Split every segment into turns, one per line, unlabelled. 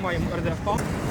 маємо РДФ.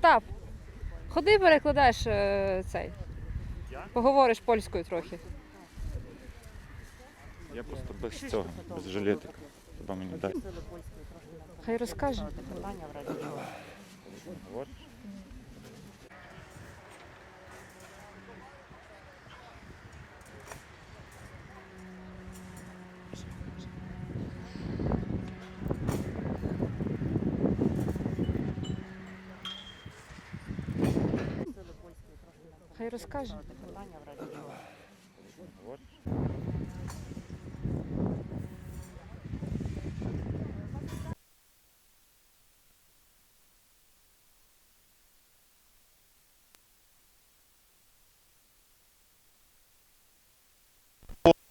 Остап, ходи перекладаєш е, цей. Поговориш польською трохи.
Я просто без цього, без жилетика. Хіба мені дай.
Хай розкаже.
Говориш?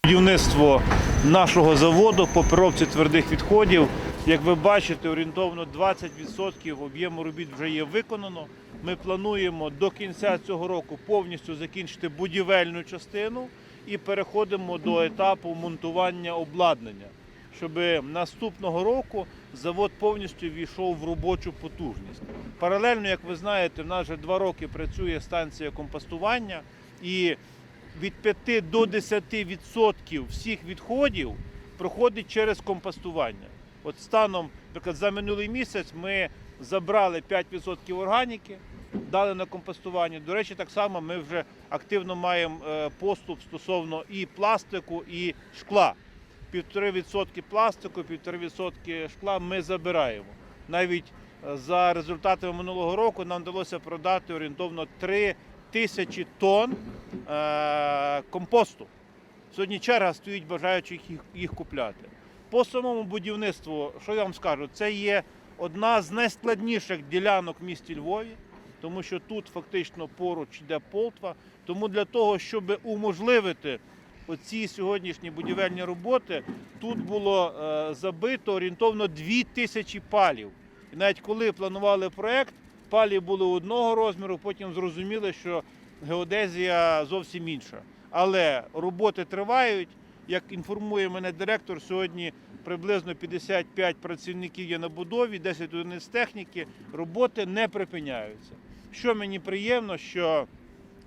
Будівництво нашого заводу по переробці твердих відходів. Як ви бачите, орієнтовно 20% об'єму робіт вже є виконано. Ми плануємо до кінця цього року повністю закінчити будівельну частину і переходимо до етапу монтування обладнання, щоб наступного року завод повністю війшов в робочу потужність. Паралельно, як ви знаєте, в нас вже два роки працює станція компостування і від 5 до 10% всіх відходів проходить через компостування. От станом, наприклад, за минулий місяць ми забрали 5% органіки, дали на компостування. До речі, так само ми вже активно маємо е, поступ стосовно і пластику, і шкла. 1,5% пластику, 1,5% шкла ми забираємо. Навіть е, за результатами минулого року нам вдалося продати орієнтовно 3 тисячі тонн е, компосту. Сьогодні черга стоїть бажаючих їх купляти. По самому будівництву, що я вам скажу, це є одна з найскладніших ділянок в місті Львові, тому що тут фактично поруч йде Полтва. Тому для того, щоб уможливити оці сьогоднішні будівельні роботи, тут було е, забито орієнтовно 2 тисячі палів. І навіть коли планували проект, палі були одного розміру, потім зрозуміли, що геодезія зовсім інша. Але роботи тривають. Як інформує мене директор, сьогодні приблизно 55 працівників є на будові, 10 одиниць техніки, роботи не припиняються. Що мені приємно, що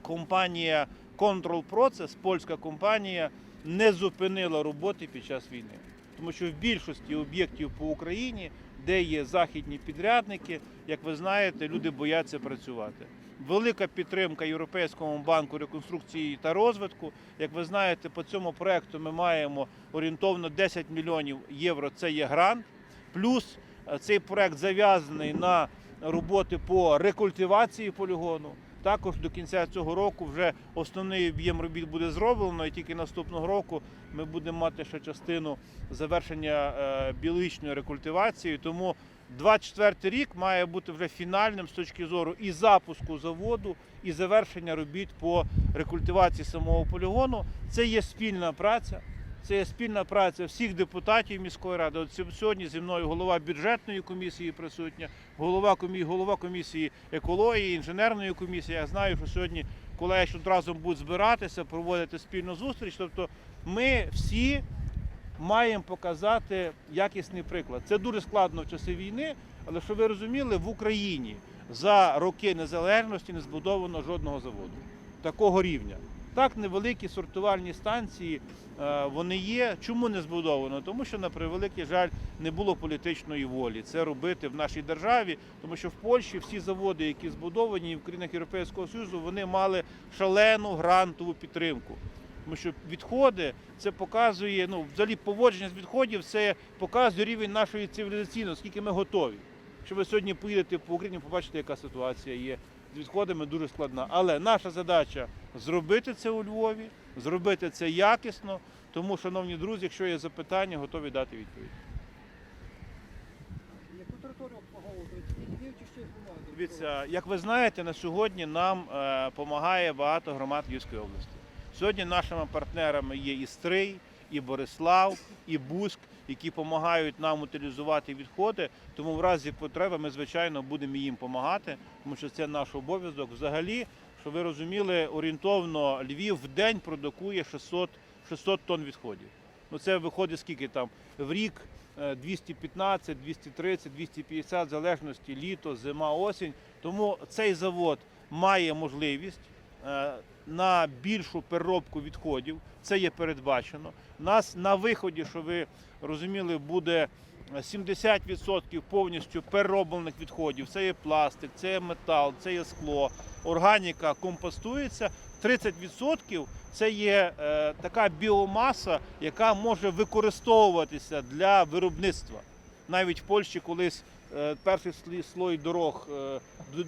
компанія Control Process, польська компанія, не зупинила роботи під час війни. Тому що в більшості об'єктів по Україні, де є західні підрядники, як ви знаєте, люди бояться працювати. Велика підтримка Європейському банку реконструкції та розвитку. Як ви знаєте, по цьому проекту ми маємо орієнтовно 10 мільйонів євро. Це є грант. Плюс е, цей проект зав'язаний на роботи по рекультивації полігону. Також до кінця цього року вже основний об'єм робіт буде зроблено, і тільки наступного року ми будемо мати ще частину завершення е, біологічної рекультивації. Тому 24 рік має бути вже фінальним з точки зору і запуску заводу, і завершення робіт по рекультивації самого полігону. Це є спільна праця. Це є спільна праця всіх депутатів міської ради. От сьогодні зі мною голова бюджетної комісії присутня, голова комісії, голова комісії екології, інженерної комісії. Я знаю, що сьогодні колеги ще разом будуть збиратися, проводити спільну зустріч. Тобто ми всі маємо показати якісний приклад. Це дуже складно в часи війни, але щоб ви розуміли, в Україні за роки незалежності не збудовано жодного заводу такого рівня. Так, невеликі сортувальні станції е, вони є. Чому не збудовано? Тому що, на превеликий жаль, не було політичної волі це робити в нашій державі, тому що в Польщі всі заводи, які збудовані в країнах Європейського Союзу, вони мали шалену грантову підтримку. Тому що відходи це показує, ну взагалі поводження з відходів, це показує рівень нашої цивілізаційної, скільки ми готові. Якщо ви сьогодні поїдете по Україні, побачите, яка ситуація є з відходами дуже складна. Але наша задача зробити це у Львові, зробити це якісно. Тому, шановні друзі, якщо є запитання, готові дати відповідь.
Яку територію обслуговувати? Чи ще громади?
Дивіться, як ви знаєте, на сьогодні нам допомагає багато громад Львівської області. Сьогодні нашими партнерами є і Стрий, і Борислав, і Буськ, які допомагають нам утилізувати відходи. Тому в разі потреби ми, звичайно, будемо їм допомагати, тому що це наш обов'язок. Взагалі, щоб ви розуміли, орієнтовно Львів в день продукує 600, 600 тонн відходів. Ну це виходить скільки там в рік е, 215, 230, 250, в залежності літо, зима, осінь. Тому цей завод має можливість е, на більшу переробку відходів. Це є передбачено. У нас на виході, що ви розуміли, буде 70% повністю перероблених відходів. Це є пластик, це є метал, це є скло, органіка компостується. 30% це є е, така біомаса, яка може використовуватися для виробництва. Навіть в Польщі колись е, перший слой дорог, е,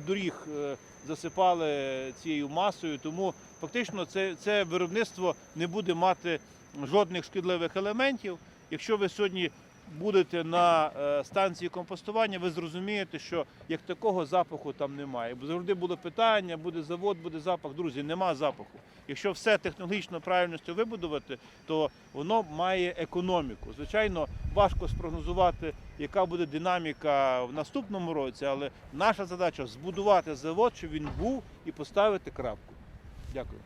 доріг е, засипали цією масою, тому фактично це, це виробництво не буде мати жодних шкідливих елементів. Якщо ви сьогодні будете на е, станції компостування, ви зрозумієте, що як такого запаху там немає. Бо завжди було питання, буде завод, буде запах. Друзі, нема запаху. Якщо все технологічно правильністю вибудувати, то воно має економіку. Звичайно, важко спрогнозувати, яка буде динаміка в наступному році, але наша задача збудувати завод, щоб він був і поставити крапку. Дякую.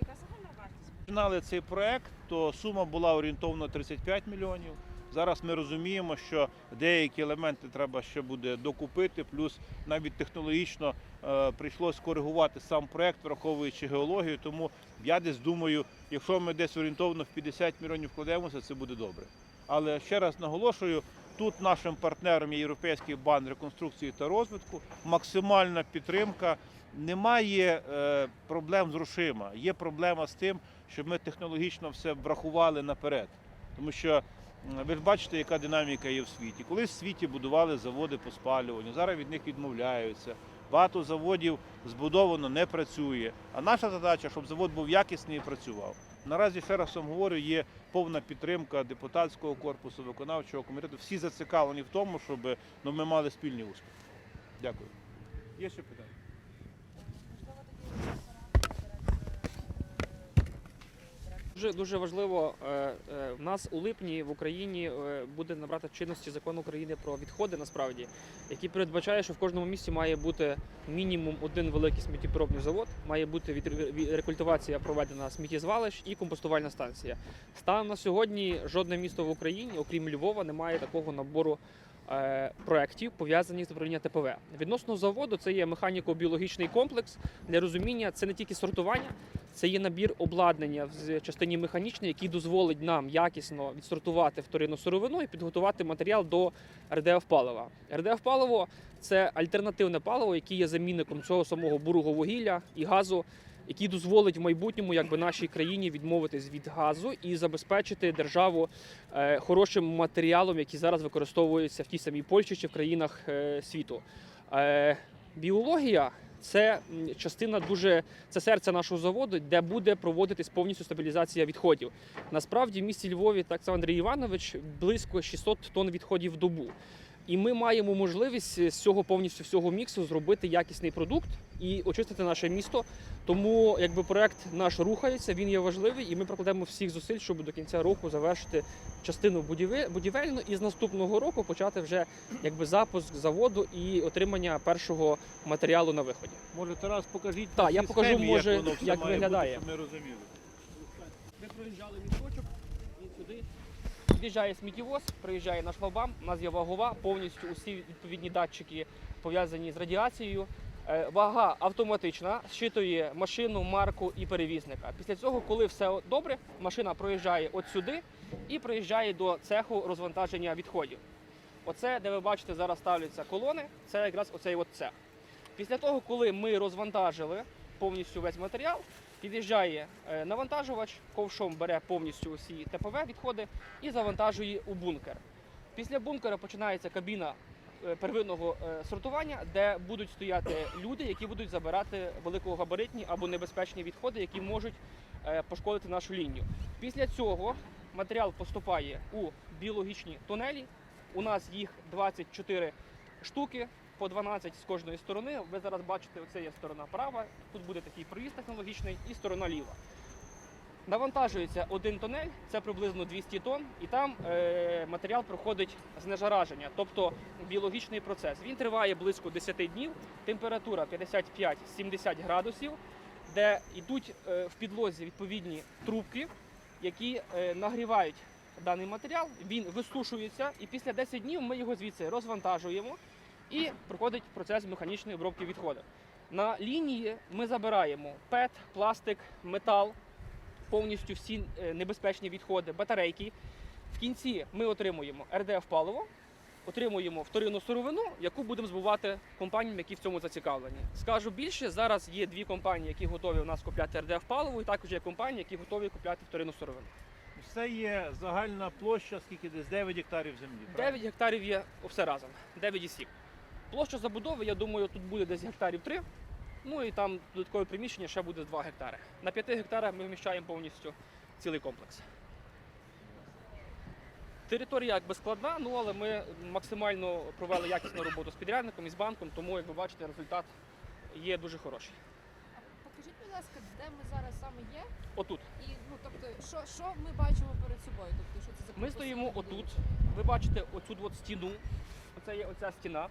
Яка загальна вартість?
Починали цей проект, то сума була орієнтовно 35 мільйонів. Зараз ми розуміємо, що деякі елементи треба ще буде докупити, плюс навіть технологічно е, прийшлось коригувати сам проект, враховуючи геологію. Тому я десь думаю, якщо ми десь орієнтовно в 50 мільйонів вкладемося, це буде добре. Але ще раз наголошую, тут нашим партнером є Європейський банк реконструкції та розвитку, максимальна підтримка. Немає е, проблем з грошима. Є проблема з тим, щоб ми технологічно все врахували наперед. Тому що ви ж бачите, яка динаміка є в світі. Колись в світі будували заводи по спалюванню, зараз від них відмовляються. Багато заводів збудовано не працює. А наша задача, щоб завод був якісний і працював. Наразі ще раз вам говорю, є повна підтримка депутатського корпусу, виконавчого комітету. Всі зацікавлені в тому, щоб ну, ми мали спільний успіх. Дякую. Є ще питання?
Дуже дуже важливо. е, е, В нас у липні в Україні е, буде набрати чинності закон України про відходи, насправді, який передбачає, що в кожному місті має бути мінімум один великий сміттєпоробний завод, має бути рекультивація проведена сміттєзвалищ і компостувальна станція. Станом на сьогодні жодне місто в Україні, окрім Львова, не має такого набору. Е, Проєктів пов'язані з управлінням ТПВ відносно заводу, це є механіко-біологічний комплекс. Для розуміння це не тільки сортування, це є набір обладнання в частині механічної, який дозволить нам якісно відсортувати вторинну сировину і підготувати матеріал до РДФ палива. РДФ паливо це альтернативне паливо, яке є замінником цього самого бурого вугілля і газу, який дозволить в майбутньому якби нашій країні відмовитись від газу і забезпечити державу е, хорошим матеріалом, який зараз використовується в тій самій Польщі чи в країнах е, світу. Е, біологія це частина дуже це серце нашого заводу, де буде проводитись повністю стабілізація відходів. Насправді в місті Львові, так само Андрій Іванович, близько 600 тонн відходів в добу. І ми маємо можливість з цього повністю всього міксу зробити якісний продукт і очистити наше місто. Тому якби проект наш рухається, він є важливий, і ми прокладемо всіх зусиль, щоб до кінця року завершити частину будівельну і з наступного року почати вже якби запуск заводу і отримання першого матеріалу на виході.
Може, Тарас, покажіть
Так, я покажу,
схемі,
може,
як, воно все
як
має
виглядає.
Бути, щоб ми розуміли.
Ми проїжджали місточок і сюди. Під'їжджає сміттєвоз, приїжджає наш шлагбам, у нас є вагова, повністю усі відповідні датчики пов'язані з радіацією. Е, Вага автоматична, щитує машину, марку і перевізника. Після цього, коли все добре, машина проїжджає от сюди і приїжджає до цеху розвантаження відходів. Оце, де ви бачите, зараз ставляться колони, це якраз оцей от цех. Після того, коли ми розвантажили повністю весь матеріал, під'їжджає е, навантажувач, ковшом бере повністю усі ТПВ відходи і завантажує у бункер. Після бункера починається кабіна первинного е, сортування, де будуть стояти люди, які будуть забирати великогабаритні або небезпечні відходи, які можуть е, пошкодити нашу лінію. Після цього матеріал поступає у біологічні тунелі. У нас їх 24 штуки по 12 з кожної сторони. Ви зараз бачите, оце є сторона права. Тут буде такий проїзд технологічний і сторона ліва. Навантажується один тунель, це приблизно 200 тонн, і там е, матеріал проходить знежараження, тобто біологічний процес. Він триває близько 10 днів, температура 55-70 градусів, де йдуть е, в підлозі відповідні трубки, які е, нагрівають даний матеріал. Він висушується, і після 10 днів ми його звідси розвантажуємо і проходить процес механічної обробки відходів. На лінії ми забираємо ПЕТ, пластик, метал, повністю всі е, небезпечні відходи, батарейки. В кінці ми отримуємо РДФ паливо, отримуємо вторинну сировину, яку будемо збувати компаніям, які в цьому зацікавлені. Скажу більше, зараз є дві компанії, які готові у нас купляти РДФ паливо, і також є компанії, які готові купляти вторинну сировину.
Це є загальна площа, скільки десь 9 гектарів землі. правильно?
9 гектарів є все разом, 9,7. Площа забудови, я думаю, тут буде десь гектарів 3. Ну і там додаткове приміщення ще буде 2 гектари. На 5 гектарах ми вміщаємо повністю цілий комплекс. Територія якби складна, ну але ми максимально провели якісну роботу з підрядником і з банком, тому, як ви бачите, результат є дуже хороший.
А покажіть, будь ласка, де ми зараз саме є,
Отут.
і ну тобто, що, що ми бачимо перед собою? Тобто, що це за
Ми стоїмо отут. Ви бачите оцю от стіну. Оце є оця стіна.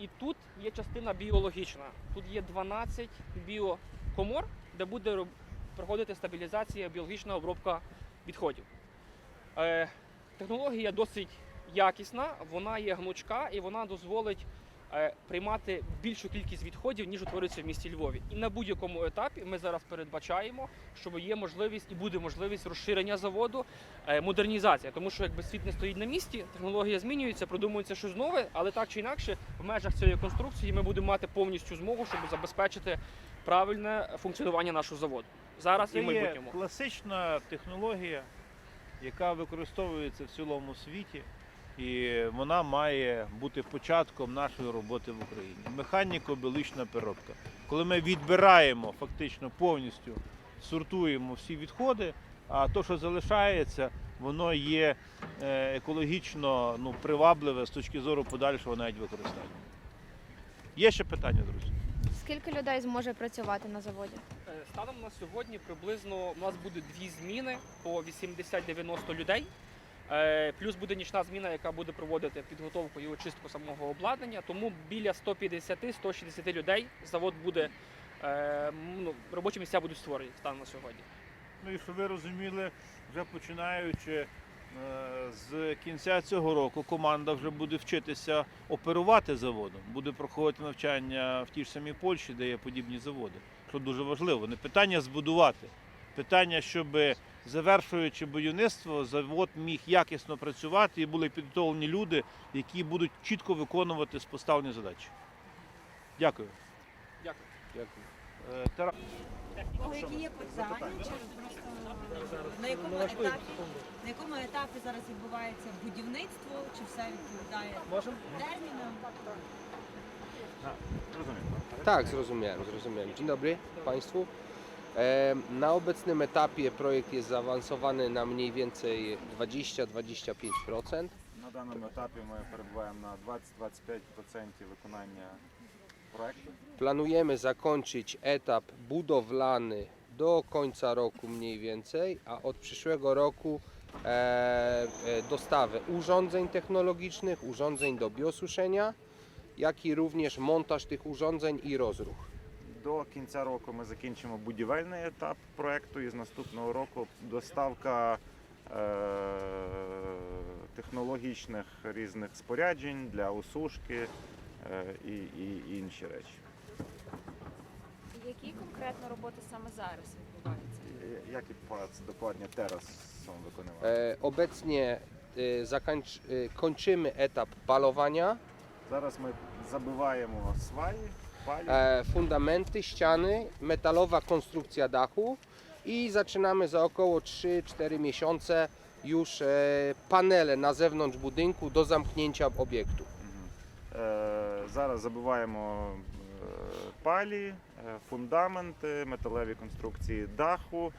І тут є частина біологічна. Тут є 12 біокомор, де буде проходити стабілізація, біологічна обробка відходів. Е, технологія досить якісна, вона є гнучка і вона дозволить приймати більшу кількість відходів, ніж утворюється в місті Львові. І на будь-якому етапі ми зараз передбачаємо, що є можливість і буде можливість розширення заводу, е, модернізація. Тому що якби світ не стоїть на місці, технологія змінюється, продумується щось нове, але так чи інакше, в межах цієї конструкції ми будемо мати повністю змогу, щоб забезпечити правильне функціонування нашого заводу. Зараз і
є
майбутньому.
класична технологія, яка використовується в цілому світі, і вона має бути початком нашої роботи в Україні. Механіко-біологічна переробка. Коли ми відбираємо фактично повністю, сортуємо всі відходи, а то, що залишається, воно є е, екологічно ну, привабливе з точки зору подальшого навіть використання. Є ще питання, друзі?
Скільки людей зможе працювати на заводі?
Е, Станом на сьогодні приблизно у нас буде дві зміни по 80-90 людей. Е, Плюс буде нічна зміна, яка буде проводити підготовку і очистку самого обладнання. Тому біля 150-160 людей завод буде е, ну, робочі місця будуть створені станом на сьогодні.
Ну і щоб ви розуміли, вже починаючи е, з кінця цього року, команда вже буде вчитися оперувати заводом, буде проходити навчання в тій ж самій Польщі, де є подібні заводи. Що дуже важливо. Не питання збудувати, питання, щоб завершуючи будівництво, завод міг якісно працювати і були підготовлені люди, які будуть чітко виконувати поставлені задачі. Дякую.
Дякую.
Дякую. Е, Тарас.
Які є питання, чи просто на якому етапі на якому етапі зараз відбувається будівництво, чи все відповідає термінам?
Tak, zrozumiałem, zrozumiałem. Dzień dobry Państwu. E, Na obecnym etapie projekt jest zaawansowany na mniej więcej 20-25%.
На даному етапі ми перебуваємо на 20-25% виконання проекту.
Planujemy zakończyć etap budowlany do końca roku mniej więcej, a od przyszłego roku e, e, dostawę urządzeń technologicznych, urządzeń do biosuszenia, jak i również montaż tych urządzeń i rozruch.
До кінця року ми закінчимо будівельний етап проекту і з наступного року доставка е- технологічних різних споряджень для осушки е- і, і інші речі.
Які конкретно роботи саме зараз відбуваються?
Jaki prac dokładnie teraz są wykonywane?
E, obecnie e, zakańcz, e, kończymy etap balowania,
Зараз ми забиваємо сваї,
fundamenty, ściany, metalowa konstrukcja dachu i zaczynamy za około 3-4 miesiące już e, panele na zewnątrz budynku do zamknięcia obiektu.
Зараз забиваємо е, палі, фундаменти, металеві конструкції даху.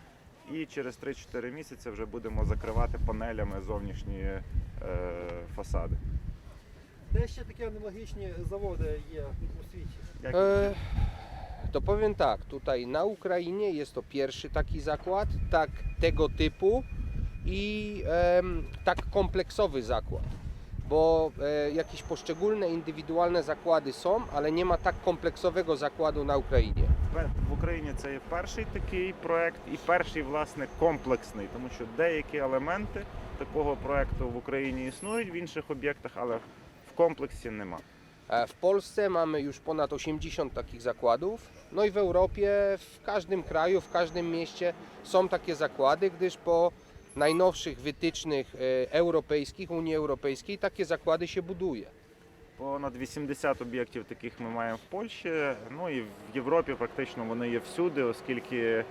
І через 3-4 місяці вже будемо закривати панелями зовнішні е, фасади.
Де ще такі аналогічні заводи є у світі?
Як
E, to powiem tak, tutaj na Ukrainie jest to pierwszy taki zakład, tak tego typu i em, tak kompleksowy zakład. Bo e, jakieś poszczególne indywidualne zakłady są, ale nie ma tak kompleksowego zakładu na Ukrainie.
Пе- В Україні це є перший такий проект і перший, власне, комплексний, тому що деякі елементи такого проекту в Україні існують в інших об'єктах, але в комплексі нема.
E, W Polsce mamy już ponad 80 takich zakładów, no i w Europie, w każdym kraju, w każdym mieście są takie zakłady, gdyż po najnowszych wytycznych e, europejskich, Unii Europejskiej, takie zakłady się buduje.
Понад 80 об'єктів таких ми маємо в Польщі. Ну і в Європі практично вони є всюди, оскільки е,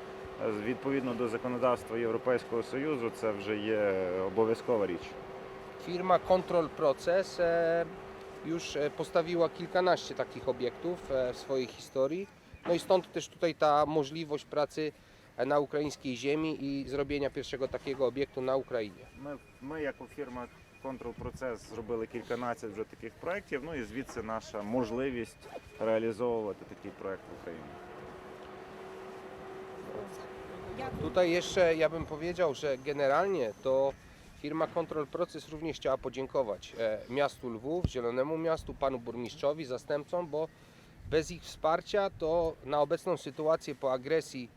відповідно до законодавства Європейського Союзу це вже є обов'язкова річ.
Firma Control Proces e, już e, postawiła kilkanaście takich obiektów e, w swojej historii. No i stąd też tutaj ta możliwość pracy e, na ukraińskiej ziemi i zrobienia pierwszego takiego obiektu na Ukrainie.
Ми, ми як фірма Control Процес зробили кільканадцять вже таких проєктів. Ну і звідси наша можливість реалізовувати такий проєкт в Україні.
Дякую.
Tutaj jeszcze ja bym powiedział, że generalnie to firma Control Proces również chciała podziękować e, miastu Lwów, Zielonemu Miastu, panu burmistrzowi, zastępcom, bo bez ich wsparcia to na obecną sytuację po agresji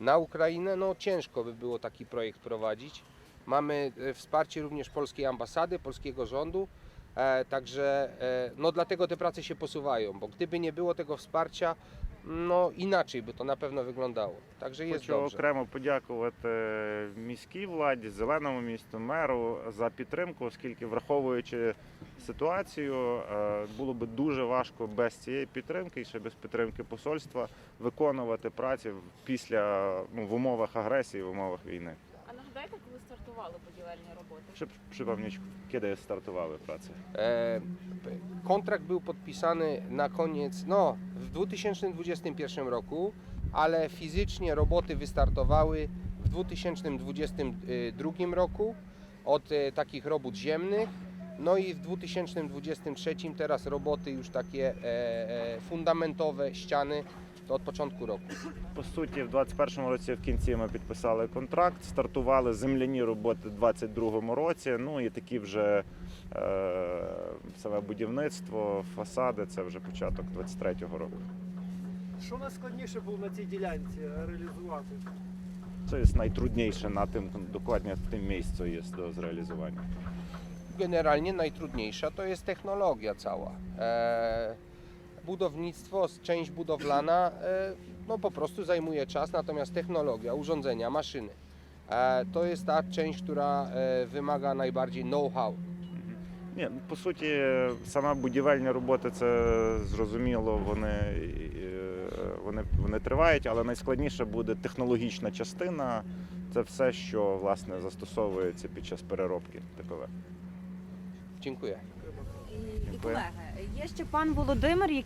na Ukrainę no ciężko by było taki projekt prowadzić. Mamy e, wsparcie również polskiej ambasady, polskiego rządu, e, także no dlatego te prace się posuwają, bo gdyby nie było tego wsparcia, no inaczej by to na pewno wyglądało. Także jest
Хочу
dobrze.
окремо подякувати міській владі, зеленому місту, меру за підтримку, оскільки враховуючи ситуацію, е, було би дуже важко без цієї підтримки і ще без підтримки посольства виконувати праці в- після ну, в умовах агресії, в умовах війни.
А нагадайте, коли startowały podzielenie roboty?
Przy, przypomnieć, kiedy startowały prace?
E, kontrakt był podpisany na koniec, no, w 2021 roku, ale fizycznie roboty wystartowały w 2022 e, roku od e, takich robót ziemnych. No i w 2023 teraz roboty już takie e, e, fundamentowe, ściany od początku roku.
По суті, в 21-му році в кінці ми підписали контракт, стартували земляні роботи в 22-му році. Ну і такі вже е, саме будівництво, фасади це вже початок 23-го року.
Що найскладніше було на цій ділянці реалізувати?
Це є найтрудніше на тим, в тим місцю є до зреалізування.
Generalnie najtrudniejsza to jest technologia cała. E, budownictwo, część budowlana, e, no po prostu zajmuje czas, natomiast technologia, urządzenia, maszyny, e, to jest ta część, która e, wymaga najbardziej know-how.
Ні, по суті, саме будівельні роботи це зрозуміло, вони, вони, вони тривають, але найскладніше буде технологічна частина. Це все, що власне застосовується під час переробки такове.
Dziękuję.
І, колеги, є ще пан Володимир, який